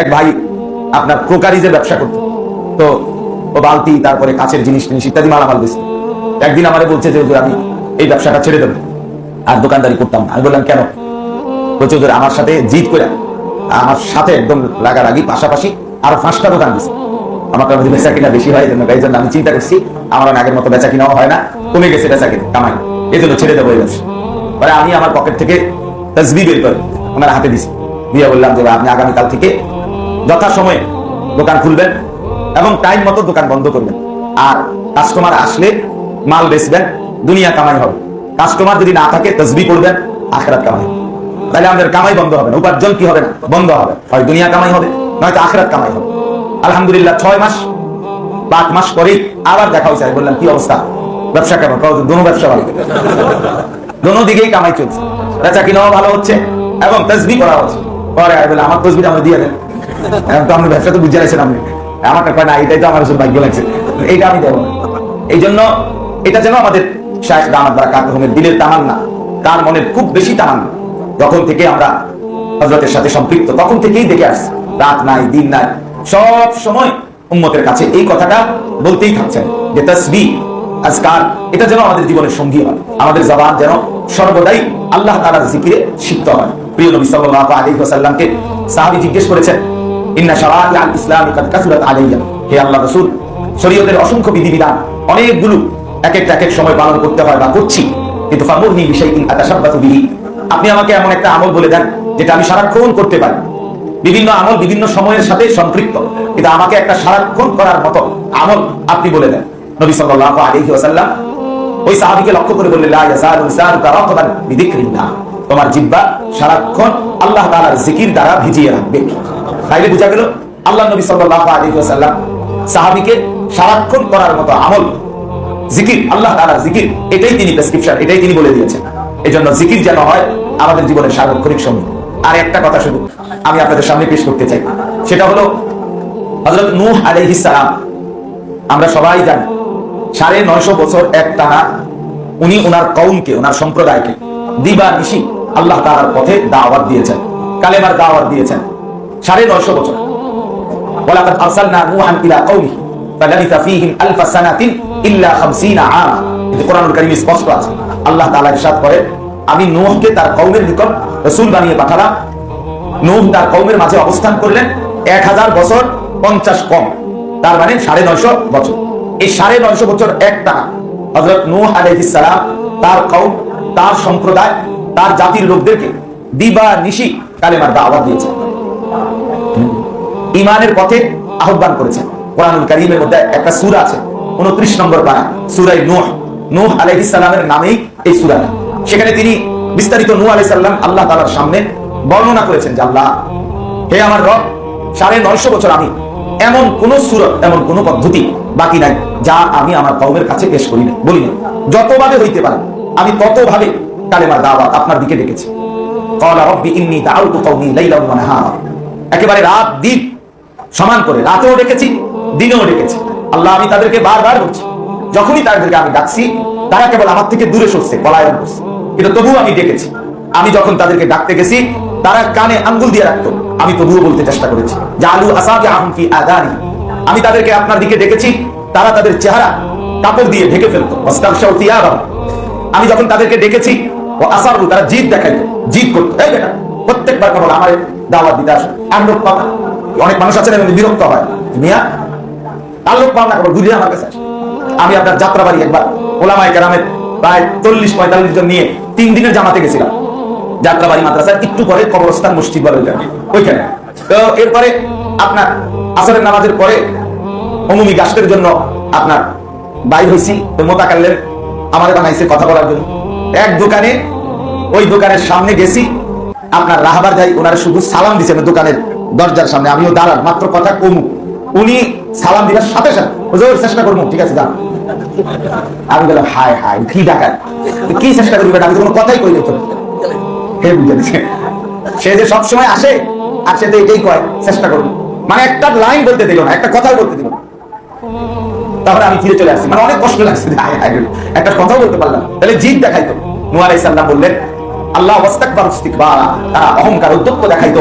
এক ভাই আপনার ক্রোকারিজের ব্যবসা করতো তো ও বালতি তারপরে কাছের জিনিস টিনিস ইত্যাদি মালামাল বেচত। একদিন আমারে বলছে যে আমি এই ব্যবসাটা ছেড়ে দেবো। আর দোকানদারি করতাম আমি বললাম কেন? বলছে হুজুর, আমার সাথে জিদ করে আমার সাথে একদম লাগালাগি পাশাপাশি আর পাঁচটা দোকান দিচ্ছে আমার কাছে বেচা কিনা বেশি হয় এই জন্য আমি চিন্তা করছি আমার আগের মতো বেচা কিনাও হয় না কমে গেছে বেচা কিনা কামাই। এই জন্য ছেড়ে দেবো এই ব্যবসা। পরে আমি আমার পকেট থেকে তসবি বের করে ওনার হাতে দিছি। দিয়ে বললাম যে আপনি আগামীকাল থেকে যথাসময়ে দোকান খুলবেন এবং টাইম মতো দোকান বন্ধ করবেন। আর কাস্টমার আসলে মাল বেচবেন, দুনিয়া কামাই হবে। কাস্টমার যদি না থাকে, তসবি করবেন আখরাত কামাই তাহলে আমাদের কামাই বন্ধ হবে না। উপার্জন কি হবে না? বন্ধ হবে। হয় দুনিয়া কামাই হবে, নয়তো আখরাত কামাই হবে। আলহামদুলিল্লাহ, ছয় মাস পাঁচ মাস পরেই আবার দেখা হয়েছে। আমি বললাম, কি অবস্থা? ব্যবসা কেমন? দোনো ব্যবসা ভালো। দোনো দিকেই কামাই চলছে। বেচা কিনাও ভালো হচ্ছে এবং তসবি করা হচ্ছে। পরে আমি বললাম আমার তসবিটা আমি দিয়ে দেন। তো ব্যবসা তো বুঝে রাখছেন আপনি। এটাই তো আমার ভাগ্য লাগছে। এইটা আমি দেবো এই জন্য এটা যেন আমাদের কাকরমের দিলের তার মনের খুব বেশি যখন থেকে আমরা হজরতের সাথে সম্পৃক্ত, তখন থেকেই দেখে আসছি, রাত নাই, দিন নাই, সব সময় উম্মতের কাছে এই কথাটা বলতেই থাকছেন যে তসবি আজকাল এটা যেন আমাদের জীবনের সঙ্গী হয়। আমাদের জবান যেন সর্বদাই আল্লাহ তাআলার জিকিরে সিক্ত হয়। প্রিয় নবী সাল্লাল্লাহু আলাইহি ওয়াসাল্লামকে সাহাবী জিজ্ঞেস করেছেন, ইন্না আল ইসলাম কাদ আলাইয়া। হে আল্লাহ রাসূল, শরীয়তের অসংখ্য বিধিবিধান, অনেকগুলো এক এক এক সময় পালন করতে হয় বা করছি। কিন্তু ফামুরনি বিশাইইন আতাশাব্বাতু বিহি। আপনি আমাকে এমন একটা আমল বলে দেন, যেটা আমি সারাক্ষণ করতে পারি। বিভিন্ন আমল বিভিন্ন সময়ের সাথে সম্পৃক্ত। কিন্তু আমাকে একটা সারাক্ষণ করার মতো আমল আপনি বলে দেন। নবী সাল্লাল্লাহু আলাইহি ওয়াসাল্লাম ওই সাহাবীকে লক্ষ্য করে বললেন, লা বিযিকরিল্লাহ তোমার জিহ্বা সারাক্ষণ আল্লাহ তাআলার জিকির দ্বারা ভিজিয়ে রাখবে। তাইলে বোঝা গেল, আল্লাহ নবী সাল্লাল্লাহু আলাইহি ওয়াসাল্লাম সাহাবীকে সারাক্ষণ করার মতো আমল, জিকির, আল্লাহ তাআলার জিকির, এটাই তিনি প্রেসক্রিপশন এটাই তিনি বলে দিয়েছেন। এজন্য জিকির যেন হয়, আমাদের জীবনের সার্বক্ষণিক সঙ্গী আর একটা কথা শুধু, আমি আপনাদের সামনে পেশ করতে চাই। সেটা হলো, হযরত নূহ আলাইহিস সালাম, আমরা সবাই জানি, সাড়ে নয়শো বছর এক টানা উনি ওনার কৌমকে ওনার সম্প্রদায়কে দিবা নিশি আল্লাহ তাআলার পথে দাওয়াত দিয়েছেন, কালেমার দাওয়াত দিয়েছেন, সাড়ে নয়শো বছর। 50 আম। তার নিকট বানিয়ে পাঠালাম। তার মাঝে অবস্থান করলেন এক হাজার বছর পঞ্চাশ কম, তার মানে সাড়ে নয়শো বছর। এই সাড়ে নয়শো বছর একটা হজরত নূহ আলাইহিস সালাম তার কওম, তার সম্প্রদায় তার জাতির লোকদেরকে দিবা নিশি কালেমার দাওয়াত দিয়েছেন ইমানের পথে আহ্বান করেছেন কোরআনুল কারীমের মধ্যে একটা সূরা আছে 29 নম্বর পারা সূরা নূহ। নূহ আলাইহিস সালামের নামেই এই সূরা। সেখানে তিনি বিস্তারিত নূহ আলাইহিস সালাম আল্লাহ তাআলার সামনে বর্ণনা করেছেন যে, আল্লাহ, হে আমার রব, সাড়ে নয়শো বছর আমি এমন কোন সুরত এমন কোন পদ্ধতি বাকি নাই যা আমি আমার কওমের কাছে পেশ করি না বলি না যতভাবে হইতে পারে, আমি ততভাবে কালেমার দাওয়াত আপনার দিকে ডেকেছে। একেবারে রাত দিন সমান করে রাতেও ডেকেছি, দিনেও ডেকেছি। আল্লাহ আমি তাদেরকে বারবার বলছি, যখনই তাদেরকে আমি ডাকছি, তারা কেবল আমার থেকে দূরে সরছে, পলায়ন করছে। কিন্তু তবুও আমি ডেকেছি। আমি যখন তাদেরকে ডাকতে গেছি, তারা কানে আঙ্গুল দিয়ে রাখতো। আমি তবুও বলতে চেষ্টা করেছি যে আলু আসাবে আহমকি আদানি আমি তাদেরকে আপনার দিকে ডেকেছি, তারা তাদের চেহারা কাপড় দিয়ে ঢেকে ফেলতো। আমি যখন তাদেরকে ডেকেছি ও তারা জিদ দেখাইতো, জিদ করতো। এই বেটা, প্রত্যেকবার আমার দাওয়াত দিতে আসো। অনেক মানুষ আছেন এমনি বিরক্ত হয়। মিয়া না আমার কাছে। আমি আপনার যাত্রাবাড়ি একবার ওলামাই প্রায় চল্লিশ, পঁয়তাল্লিশ জন নিয়ে তিন দিনের জামাতে গেছিলাম। যাত্রাবাড়ি মাদ্রাসার একটু পরে কবরস্থান মসজিদ বলে ওইখানে তো এরপরে আপনার আসরের নামাজের পরে অমুমি গাছের জন্য আপনার বাই হয়েছি মোতাকাল্লের আমাদের বানাইছে কথা বলার জন্য। এক দোকানে, ওই দোকানের সামনে গেছি। আপনার রাহাবার যাই ওনারা শুধু সালাম দিচ্ছেন দোকানের দরজার সামনে। আমিও দাঁড়ান, মাত্র কথা কমু। উনি সালাম দিবার সাথে সাথে চেষ্টা করব, ঠিক আছে, যান। আমি বললাম হায় হায় কি ডাকাত? কি চেষ্টা করবি আমি কোনো কথাই কই তো সে যে সবসময় আসে, আর সে তো এটাই কয়, চেষ্টা করব। মানে একটা লাইন বলতে দিল না, একটা কথাও বলতে দিল না। তারপরে আমি ফিরে চলে আসছি। মানে অনেক কষ্ট লাগছে। একটা কথাও বলতে পারলাম তাহলে জিদ দেখাইতো। নুয়া বললেন, আল্লাহ তারা অহংকার উদ্যত্ত দেখাইতো।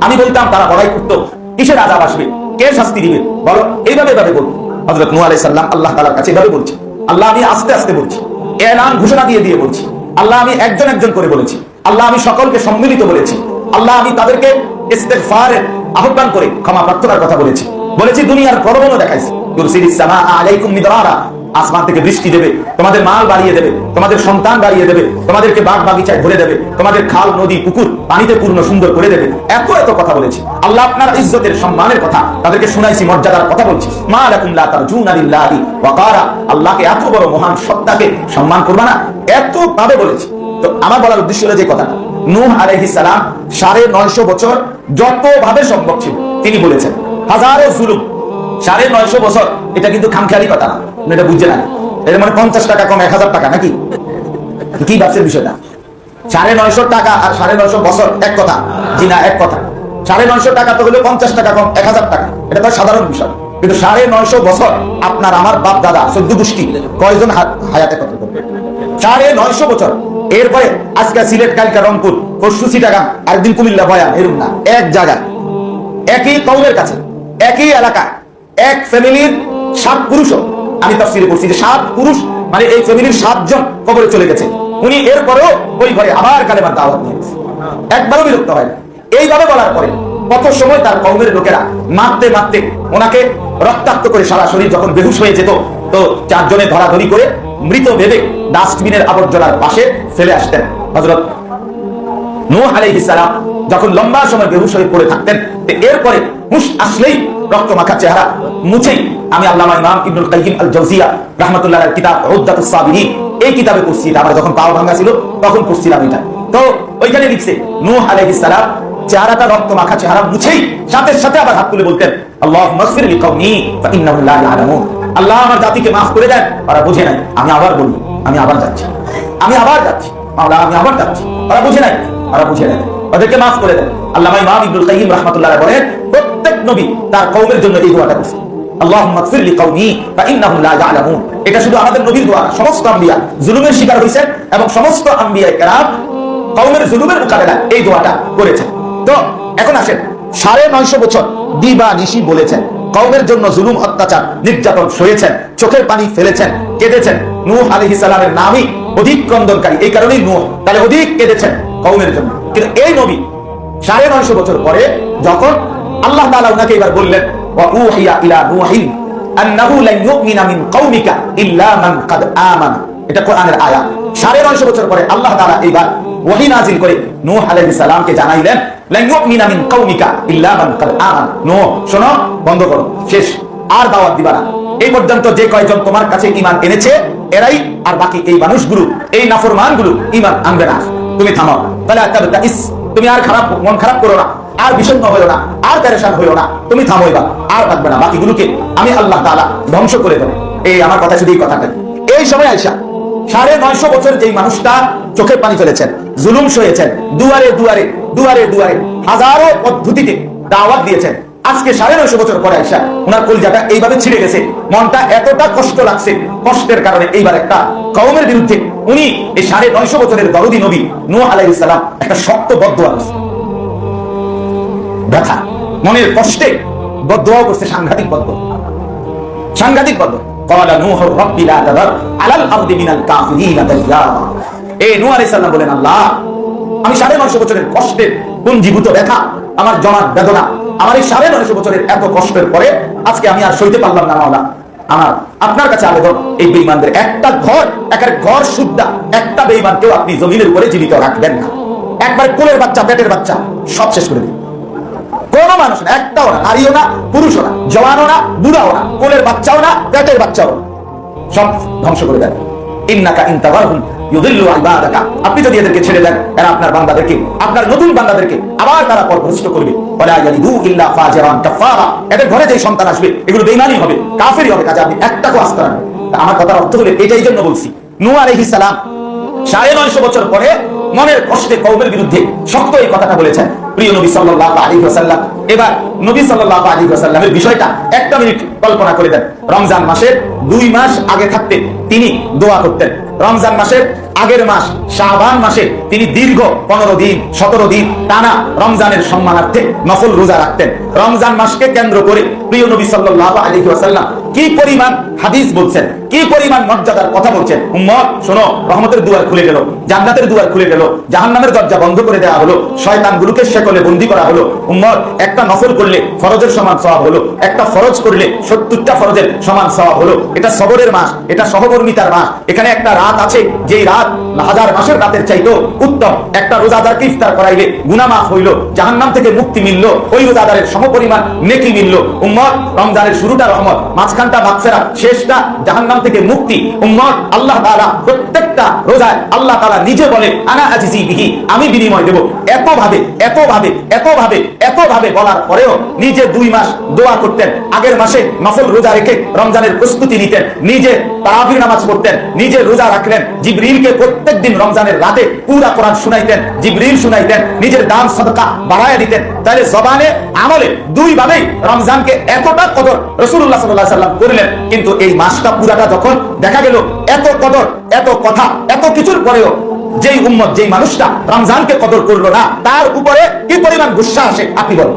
আমি বলতাম, তারা বড়াই করতো। কিসের আজাব আসবে? কে শাস্তি দিবে? বলো, এইভাবে এভাবে বলব হজরত নু আলাই সাল্লাম আল্লাহ তালার কাছে এভাবে বলছি। আল্লাহ, আমি আস্তে আস্তে বলছি। এলান ঘোষণা দিয়ে দিয়ে বলছি। আল্লাহ, আমি একজন একজন করে বলেছি। আল্লাহ, আমি সকলকে সম্মিলিত বলেছি। আল্লাহ, আমি তাদেরকে আহ্বান করে ক্ষমা প্রার্থনার কথা বলেছি। বলেছি, দুনিয়ার প্রলোভনও দেখাইছি। আসমান থেকে বৃষ্টি দেবে, তোমাদের মাল বাড়িয়ে দেবে, তোমাদের সন্তান বাড়িয়ে দেবে, তোমাদেরকে বাগ বাগিচায় ভরে দেবে, তোমাদের খাল, নদী, পুকুর পানিতে পূর্ণ সুন্দর করে দেবে। এত এত কথা বলেছি। আল্লাহ আপনার ইজ্জতের সম্মানের কথা তাদেরকে শুনাইছি, মর্যাদার কথা বলছি। মা ওয়াকারা। আল্লাহকে এত বড় মহান সত্তাকে সম্মান করবা না, এত ভাবে বলেছি। তো আমার বলার উদ্দেশ্য হলো যে কথা নূহ আলাইহিস সালাম সাড়ে নয়শো বছর যত ভাবে সম্ভব ছিল, তিনি বলেছেন, হাজারো জুলুম সাড়ে নয়শো বছর, এটা কিন্তু খামখেয়ালি কথা না। এটা বুঝছে না? এটা মানে পঞ্চাশ টাকা কম, এক হাজার টাকা নাকি? কি ভাবছেন বিষয়টা? সাড়ে নয়শো টাকা আর সাড়ে নয়শো বছর, এক কথা। জি না, এক কথা। সাড়ে নয়শো টাকা তো হলো পঞ্চাশ টাকা কম, এক হাজার টাকা। এটা তো সাধারণ বিষয়। কিন্তু সাড়ে নয়শো বছর আপনার আমার বাপ দাদা চোদ্দ গোষ্ঠী, কয়জন হায়াতে কত করবে? সাড়ে নয়শো বছর। এরপরে আজকে সিলেট, কালকা, রংপুর, পরশু সিটাগাং একদিন কুমিল্লা বয়ান এরকম না। এক জায়গায়। একই কৌমের কাছে। একই এলাকা এক ফ্যামিলির সাত পুরুষও আমি তাফসিরে পড়ছি যে সাত পুরুষ মানে এই ফ্যামিলির সাতজন কবরে চলে গেছে। উনি এরপরেও ওই ঘরে আবার কালেমার দাওয়াত নিয়ে। একবারও বিরক্ত হয় না। এইভাবে বলার পরে কত সময় তার কৌমের লোকেরা মারতে মারতে ওনাকে রক্তাক্ত করে সারা শরীর যখন বেহুশ হয়ে যেত, তো চারজনে ধরাধরি করে মৃত ভেবে ডাস্টবিনের আবর্জনার পাশে ফেলে আসতেন। হজরত নূহ আলাইহিস সালাম যখন লম্বা সময় বেহুশ হয়ে পড়ে থাকতেন এরপরে হুশ আসলেই রক্ত মাখা চেহারা মুছেই আমি আল্লামা ইমাম ইবনুল কাইয়িম আল জাওজিয়া রাহমাতুল্লাহ কিতাব সাবিরিন এই কিতাবে পড়ছি। এটা আমার যখন পাও ভাঙা ছিল, তখন পড়ছিলাম এটা। তো ওইখানে লিখছে, নূহ আলাইহিস সালাম, চেহারাটা রক্ত মাখা চেহারা মুছেই সাথে সাথে আবার হাত তুলে বলতেন আল্লাহ মাগফির লিকাউনি ফা ইন্নাহুম লা ইয়ালামুন। আল্লাহ আমার জাতিকে মাফ করে দেন, ওরা বুঝে নাই, আমি আবার বলব আমি আবার যাচ্ছি। আমি আবার যাচ্ছি আমি আবার যাচ্ছি, ওরা বুঝে নাই, ওরা বুঝে নাই। ওদেরকে মাফ করে দেন। আল্লামা ইমাম ইবনুল কাইয়িম রাহমাতুল্লাহ বলেন, প্রত্যেক নবী তার কওমের জন্য এই দোয়াটা করছে নির্যাতন সয়েছেন, চোখের পানি ফেলেছেন, কেঁদেছেন। নূহ আলাইহিস সালামের নামই অধিক ক্রন্দনকারী, এই কারণেই নূহ তাহলে অধিক কেঁদেছেন কওমের জন্য। কিন্তু এই নবী সাড়ে নয়শো বছর পরে যখন আল্লাহ তাআলা উনাকে এবার বললেন শোনো, বন্ধ করো, শেষ, আর দাওয়াত দিবা না। এই পর্যন্ত যে কয়জন তোমার কাছে ঈমান এনেছে, এরাই আর বাকি এই মানুষগুলো, এই নাফরমানগুলো ঈমান আনবে না। তুমি থামাও। তাহলে একটা ইস, তুমি আর খারাপ, মন খারাপ করো না, আর বিষণ্ণ হইও না, আর প্যারেশান হইও না, তুমি থামো এবার আর থাকবে না, বাকিগুলোকে আমি আল্লাহ তালা ধ্বংস করে দেবো। এই আমার কথা শুধু এই কথাটা এই সময় আইসা, সাড়ে নয়শো বছর যেই মানুষটা চোখের পানি ফেলেছেন, জুলুম সয়েছেন, দুয়ারে দুয়ারে দুয়ারে দুয়ারে, হাজারো পদ্ধতিতে দাওয়াত দিয়েছেন আজকে সাড়ে নয়শো বছর পরে আসা ওনার কলজাটা এইভাবে ছিঁড়ে গেছে। মনটা এতটা কষ্ট লাগছে, কষ্টের কারণে এইবার একটা কমের বিরুদ্ধে উনি এই সাড়ে নয়শো বছরের দরদি নবী নু আলাইসালাম একটা শক্ত বদুয়া করছে। ব্যথা, মনের কষ্টে বদুয়াও করছে সাংঘাতিক বদ্ধ সাংঘাতিক বদ্ধ আমি সাড়ে নয়শো বছরের কষ্টের পুঞ্জীভূত দেখা আমার জমা বেদনা আমার এই সাড়ে নয়শো বছরের এত কষ্টের পরে আজকে আমি আর সইতে পারলাম না, মাওলা। আমার, আপনার কাছে আবেদন, এই বেঈমানদের একটা ঘর, একের ঘর শুদ্ধা একটা বেঈমানকেও আপনি জমিনের উপরে জীবিত রাখবেন না। একবার কোলের বাচ্চা, পেটের বাচ্চা, সব শেষ করে দিন। কোন মানুষ না, একটাও না, নারীও না, পুরুষও না, জওয়ানও না, বুড়াও না, কোলের বাচ্চাও না, পেটের বাচ্চাও। সব ধ্বংস করে দেন। ইন্নাকা ইনতাবারহুম আপনি যদি এদেরকে ছেড়ে দেন, এরা আপনার বান্দাদেরকে, আপনার নতুন বান্দাদেরকে আবার তারা করবে। এদের ঘরে যে সন্তান আসবে, এগুলো হবে, কাফেরই হবে, কাজে আপনি আমার কথার অর্থ এটাই জন্য বলছি সালাম সাড়ে নয়শো বছর পরে মনের কষ্টে কৌমের বিরুদ্ধে শক্ত এই কথাটা বলেছেন। প্রিয় নবী সাল্লাল্লাহু আলাইহি ওয়াসাল্লাম, এবার নবী সাল্লাল্লাহু আলাইহি ওয়াসাল্লামের বিষয়টা একটা মিনিট কল্পনা করে দেন। রমজান মাসের দুই মাস আগে থাকতে তিনি দোয়া করতেন। রমজান মাসের আগের মাস শাহবান মাসে তিনি দীর্ঘ পনেরো দিন, সতেরো দিন টানা রমজানের সম্মানার্থে নফল রোজা রাখতেন। রমজান মাসকে কেন্দ্র করে প্রিয় নবী সাল্লাহ আলী ওয়াসাল্লাম কি পরিমাণ হাদিস বলছেন? কি পরিমাণ মর্যাদার কথা বলছেন? উম্মত, শোনো, রহমতের দুয়ার খুলে গেল, জান্নাতের দুয়ার খুলে গেল, জাহান্নামের দরজা বন্ধ করে দেওয়া হলো, শয়তানগুলোকে শেকলে বন্দি করা হলো। উম্মত, একটা নফল করলে ফরজের সমান সওয়াব হলো, একটা ফরজ করলে সত্তরটা ফরজের সমান সওয়াব হলো। এটা সবরের মাস, এটা সহকর্মিতার মাস। এখানে একটা রাত আছে, যেই রাত হাজার মাসের রাতের চাইতো উত্তম। একটা রোজাদারকে ইফতার করাইলে গুনাহ মাফ হইল, জাহান্নাম থেকে মুক্তি মিললো, ওই রোজাদারের সমপরিমাণ নেকি মিললো। উম্মত, রমজানের শুরুটা রহমত মাঝখানটা মাগফিরাত শেষটা জাহান্নাম থেকে মুক্তি। উম্মত আল্লাহ তাআলা প্রত্যেকটা রোজায় আল্লাহ তাআলা নিজে বলে, আনা আজিজি বিহি, আমি বিনিময় দেব। এত ভাবে এত ভাবে এত ভাবে এত ভাবে বলার পরেও নিজে দুই মাস দোয়া করতেন। আগের মাসে নফল রোজা রেখে রমজানের প্রস্তুতি নিতেন। নিজে তারাবির নামাজ পড়তেন। নিজে রোজা রাখলেন। জিবরিলকে প্রত্যেক দিন রমজানের রাতে পুরা কোরআন শুনাইতেন। জিবরিল শুনাইতেন। নিজের দান সদকা বাড়ায় দিতেন। তাহলে জবানে আমলে দুই ভাবেই রমজানকে এতটা কদর রসুল্লাহ সাল্লাহ সাল্লাম করলেন। কিন্তু এই মাসটা পুরাটা যখন দেখা গেল, এত কদর, এত কথা, এত কিছুর পরেও যেই উম্মত, যেই মানুষটা রমজানকে কদর করল না, তার উপরে কি পরিমাণ গুসা আসে, আপনি বলুন।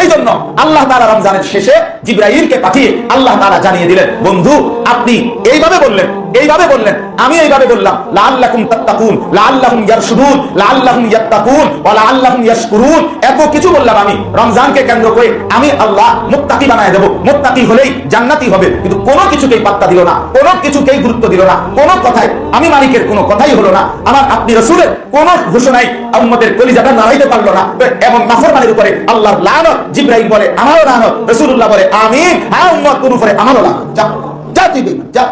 এই জন্য আল্লাহ তারা রমজানের শেষে জিব্রাহিমকে পাঠিয়ে আল্লাহ তারা জানিয়ে দিলেন, বন্ধু, আপনি এইভাবে বললেন এইভাবে বললেন, আমি এইভাবে বললাম, লাআল্লাকুম তাত্তাকুন, লাআল্লাহুম ইয়ারশুদুন, লাআল্লাহুম ইয়াত্তাকুন, ওয়া লাআল্লাহুম ইয়াশকুরুন, এত কিছু বললাম আমি। রমজানকে কেন্দ্র করে আমি আল্লাহ মুত্তাকি বানায় দেব। মুত্তাকি হলেই জান্নাতি হবে। কিন্তু কোনো কিছুকেই পাত্তা দিল না, কোনো কিছুকেই গুরুত্ব দিল না, কোনো কথাই আমি মালিকের কোনো কথাই হলো না। আমার আপনি রসুলের কোন ঘোষণাই উম্মতের কলিজাটা নাড়াইতে পারল না। এবং নাফরমানের উপরে আল্লাহর লানত, জিব্রাইল বলে, আমারও লানত, রাসূলুল্লাহ বলে, আমিন। হ্যাঁ উম্মত, কোন উপরে আমারও লানত। যা যা তুই যা।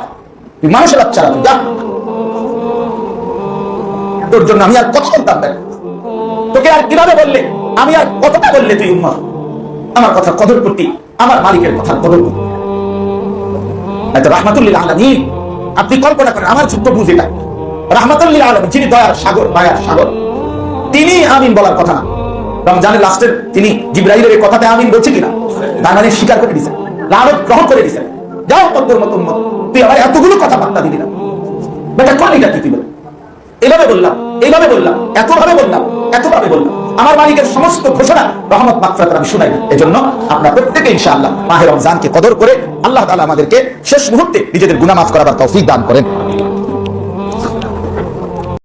মানুষের বাচ্চারা তুই যা। তোর জন্য আমি আর বলতাম না তোকে আর কীভাবে বললে? আমি আর কতটা বললে তুই উম্মত আমার কথা কদর করতি, আমার মালিকের কথা কদর করতি। এত আলামিন, আপনি কল্পনা করেন, আমার ছোট্ট বুঝে এটা। রাহমাতুল্লিল আলামিন, যিনি দয়ার সাগর, মায়ার সাগর। তিনি আমিন বলার কথা না। রমজানের লাস্টের তিনি জিব্রাহিলের কথাতে আমিন বলছে কিনা? তার স্বীকার করে দিয়েছেন লালত গ্রহণ করে দিয়েছেন যাও তোর মতো। তুই এতগুলো কথা বার্তা দিবি না। বেটা এটা এভাবে বললাম এইভাবে বললাম, এতভাবে বললাম এতভাবে বললাম। আমার মালিকের সমস্ত ঘোষণা রহমত মাকফরাত আমি শুনাই এজন্য আমরা প্রত্যেকে ইনশাআল্লাহ মাহে রমজানকে কদর করে আল্লাহ তাআলা আমাদেরকে শেষ মুহূর্তে নিজেদের গুনাহ করার তৌফিক দান করেন।